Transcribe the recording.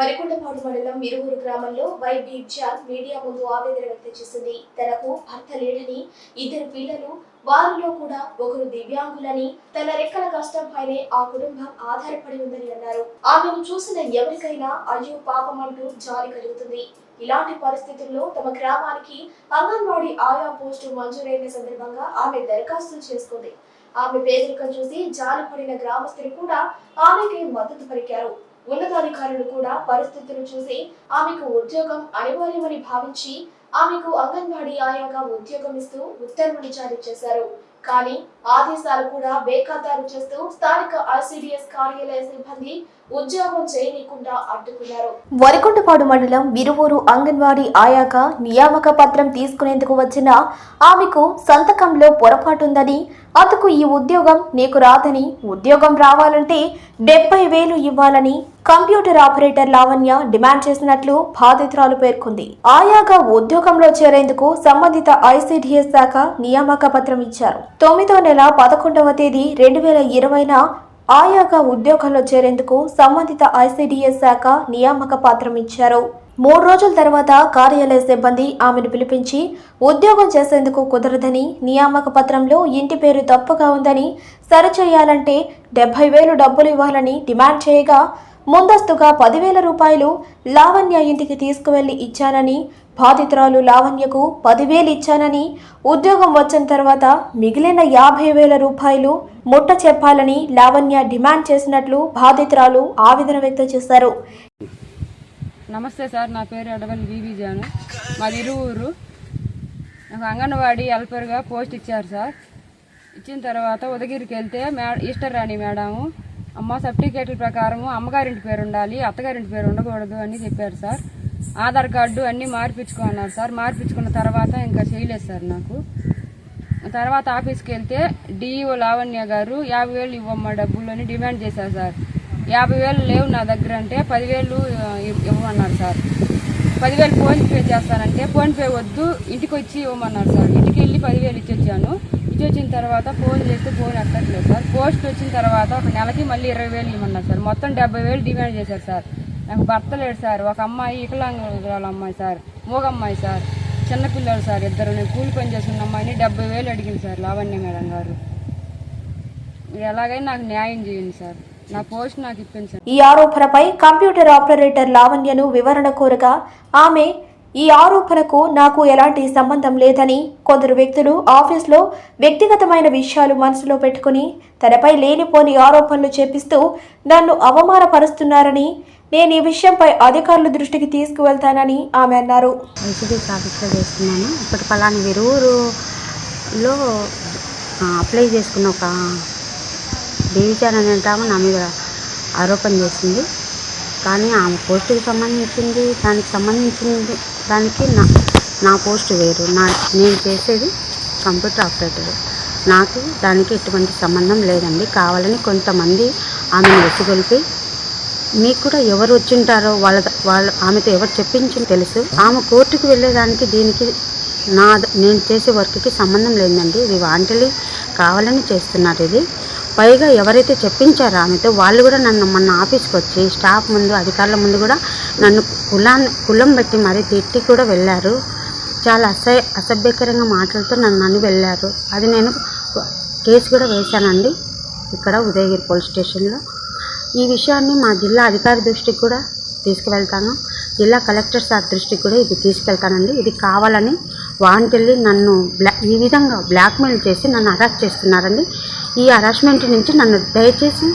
వరికొండపాడు మండలం మిరుగూరు గ్రామంలో why John media ముందు ఆవేదన వ్యక్తం చేసింది. తనకు భర్త లేడని ఇద్దరు పిల్లలు వారిలో కూడా ఒకరు దివ్యాంగులని తన రెక్కల కష్టంపైనే ఆ కుటుంబం ఆధారపడి ఉందని అన్నారు. ఆమెను చూసిన ఎవరికైనా అయ్యో పాపం అంటూ జాలి కలుగుతుంది. ఇలాంటి పరిస్థితుల్లో తమ గ్రామానికి అంగన్వాడీ ఆయా పోస్టు మంజూరైన సందర్భంగా ఆమె దరఖాస్తు చేసుకుంది. ఆమె పేదరికం చూసి జాలిపడిన గ్రామస్తులు కూడా ఆమెకి మద్దతు పలికారు. ఉన్నతాధికారులు కూడా పరిస్థితులు చూసి ఆమెకు ఉద్యోగం అనివార్యమని భావించి ఆమెకు అంగన్వాడీ ఆయాగా ఉద్యోగం ఇస్తూ ఉత్తర్వులు జారీ చేశారు. కానీ ఆదేశాలు కూడా బేఖాతారు చేస్తూ స్థానిక ఐసిడిఎస్ కార్యాలయ సిబ్బంది ఉద్యోగం చేయనీయకుండా అడ్డుకున్నారు. వరికొండపాడు మండలం విరువూరు అంగన్వాడీ ఆయాక నియామక పత్రం తీసుకునేందుకు వచ్చిన ఆమెకు సంతకంలో పొరపాటుందని అందుకు ఈ ఉద్యోగం నీకు రాదని ఉద్యోగం రావాలంటే డెబ్బై వేలు ఇవ్వాలని కంప్యూటర్ ఆపరేటర్ లావణ్య డిమాండ్ చేసినట్లు బాధితురాలు పేర్కొంది. ఆయాగా ఉద్యోగంలో చేరేందుకు సంబంధిత ఐసిడిఎస్ శాఖ నియామక పత్రం ఇచ్చారు. తొమ్మిదో నెల పదకొండవ తేదీ రెండు వేల ఇరవైన ఆయాగా ఉద్యోగంలో చేరేందుకు సంబంధిత ఐసిడిఎస్ శాఖ నియామక పత్రం ఇచ్చారు. మూడు రోజుల తర్వాత కార్యాలయ సిబ్బంది ఆమెను పిలిపించి ఉద్యోగం చేసేందుకు కుదరదని నియామక పత్రంలో ఇంటి పేరు తప్పుగా ఉందని సరిచేయాలంటే డెబ్బై వేలు డబ్బులు ఇవ్వాలని డిమాండ్ చేయగా ముందస్తుగా పదివేల రూపాయలు లావణ్య ఇంటికి తీసుకువెళ్ళి ఇచ్చానని బాధితురాలు లావణ్యకు పదివేలు ఇచ్చానని ఉద్యోగం వచ్చిన తర్వాత మిగిలిన యాభై వేల రూపాయలు ముట్ట చెప్పాలని లావణ్య డిమాండ్ చేసినట్లు బాధితురాలు ఆవేదన వ్యక్తం చేశారు. నమస్తే సార్ నా పేరు అడవల్ బీబీ జాను. మాది ఇరువురు నాకు అంగన్వాడీ హెల్పర్గా పోస్ట్ ఇచ్చారు సార్. ఇచ్చిన తర్వాత ఉదగిరికి వెళ్తే మే ఈస్టర్ రాణి మేడము. అమ్మ సర్టిఫికేట్ల ప్రకారము అమ్మగారింటి పేరు ఉండాలి అత్తగారింటి పేరు ఉండకూడదు అని చెప్పారు సార్. ఆధార్ కార్డు అన్నీ మార్పించుకున్నారు సార్. మార్పించుకున్న తర్వాత ఇంకా చేయలేదు సార్ నాకు. తర్వాత ఆఫీస్కి వెళ్తే డిఈఓ లావణ్య గారు యాభై వేలు ఇవ్వమ్మ డబ్బులు అని డిమాండ్ చేశారు సార్. యాభై వేలు లేవు నా దగ్గర అంటే పదివేలు ఇవ్- ఇవ్వమన్నారు సార్. పదివేలు ఫోన్ పే చేస్తానంటే ఫోన్ పే వద్దు ఇంటికి వచ్చి ఇవ్వమన్నారు సార్. ఇంటికి వెళ్ళి పదివేలు ఇచ్చి వచ్చాను ఇచ్చి వచ్చిన తర్వాత ఫోన్ చేస్తే ఫోన్ ఎక్కట్లేదు సార్. పోస్ట్ వచ్చిన తర్వాత ఒక నెలకి మళ్ళీ ఇరవై వేలు ఇవ్వమన్నారు సార్. మొత్తం డెబ్బై వేలు డిమాండ్ చేశారు సార్. నాకు భర్త లేడు సార్. ఒక అమ్మాయి ఇకలాంగుల అమ్మాయి సార్. మూగ అమ్మాయి సార్ చిన్నపిల్లలు సార్ ఇద్దరు. నేను కూలి పని చేస్తున్న అమ్మాయిని డెబ్బై వేలు అడిగింది సార్ లావణ్య మేడం గారు. ఎలాగైనా నాకు న్యాయం చేయండి సార్. నా పోస్ట్ నాకు ఇప్పించండి. సార్ ఈ ఆరోపణపై కంప్యూటర్ ఆపరేటర్ లావణ్యను వివరణ కోరగా ఆమె ఈ ఆరోపణకు నాకు ఎలాంటి సంబంధం లేదని కొందరు వ్యక్తులు ఆఫీస్లో వ్యక్తిగతమైన విషయాలు మనసులో పెట్టుకుని తనపై లేనిపోని ఆరోపణలు చేపిస్తూ నన్ను అవమానపరుస్తున్నారని నేను ఈ విషయంపై అధికారుల దృష్టికి తీసుకువెళ్తానని ఆమె అన్నారు. ఆఫీస్లో చేస్తున్నాను. ఇప్పుడు పలాని విరూరులో ఆ, అప్లై చేసుకున్న ఒక దేవిచాన్ అనే ఆమె నా మీద ఆరోపణ చేసింది. కానీ ఆమె పోస్టుకి సంబంధించింది దానికి సంబంధించింది దానికి నా నా పోస్ట్ వేరు. నా నేను చేసేది కంప్యూటర్ ఆపరేటర్. నాకు దానికి ఎటువంటి సంబంధం లేదండి. కావాలని కొంతమంది ఆమెను వెసిగొల్పి మీకు కూడా ఎవరు వచ్చింటారో వాళ్ళ వాళ్ళ ఆమెతో ఎవరు చెప్పించి తెలుసు. ఆమె కోర్టుకు వెళ్ళేదానికి దీనికి నా నేను చేసే వర్క్కి సంబంధం లేదండి. ఇది వాంటలీ కావాలని చేస్తున్నారు ఇది. పైగా ఎవరైతే చెప్పించారో ఆమెతో వాళ్ళు కూడా నన్ను మొన్న ఆఫీస్కి వచ్చి స్టాఫ్ ముందు అధికారుల ముందు కూడా నన్ను కులాన్ని కులం బట్టి మరీ తిట్టి కూడా వెళ్ళారు. చాలా అసహ్య అసభ్యకరంగా మాటలతో నన్ను అని వెళ్ళారు. అది నేను కేసు కూడా వేశానండి ఇక్కడ ఉదయగిరి పోలీస్ స్టేషన్లో. ఈ విషయాన్ని మా జిల్లా అధికారి దృష్టికి కూడా తీసుకువెళ్తాను. జిల్లా కలెక్టర్ సార్ దృష్టికి కూడా ఇది తీసుకెళ్తానండి. ఇది కావాలని వాంటెళ్ళి నన్ను బ్లా ఈ విధంగా బ్లాక్మెయిల్ చేసి నన్ను అరెస్ట్ చేస్తున్నారండి. ఈ హరాస్మెంట్ నుంచి నన్ను దయచేసి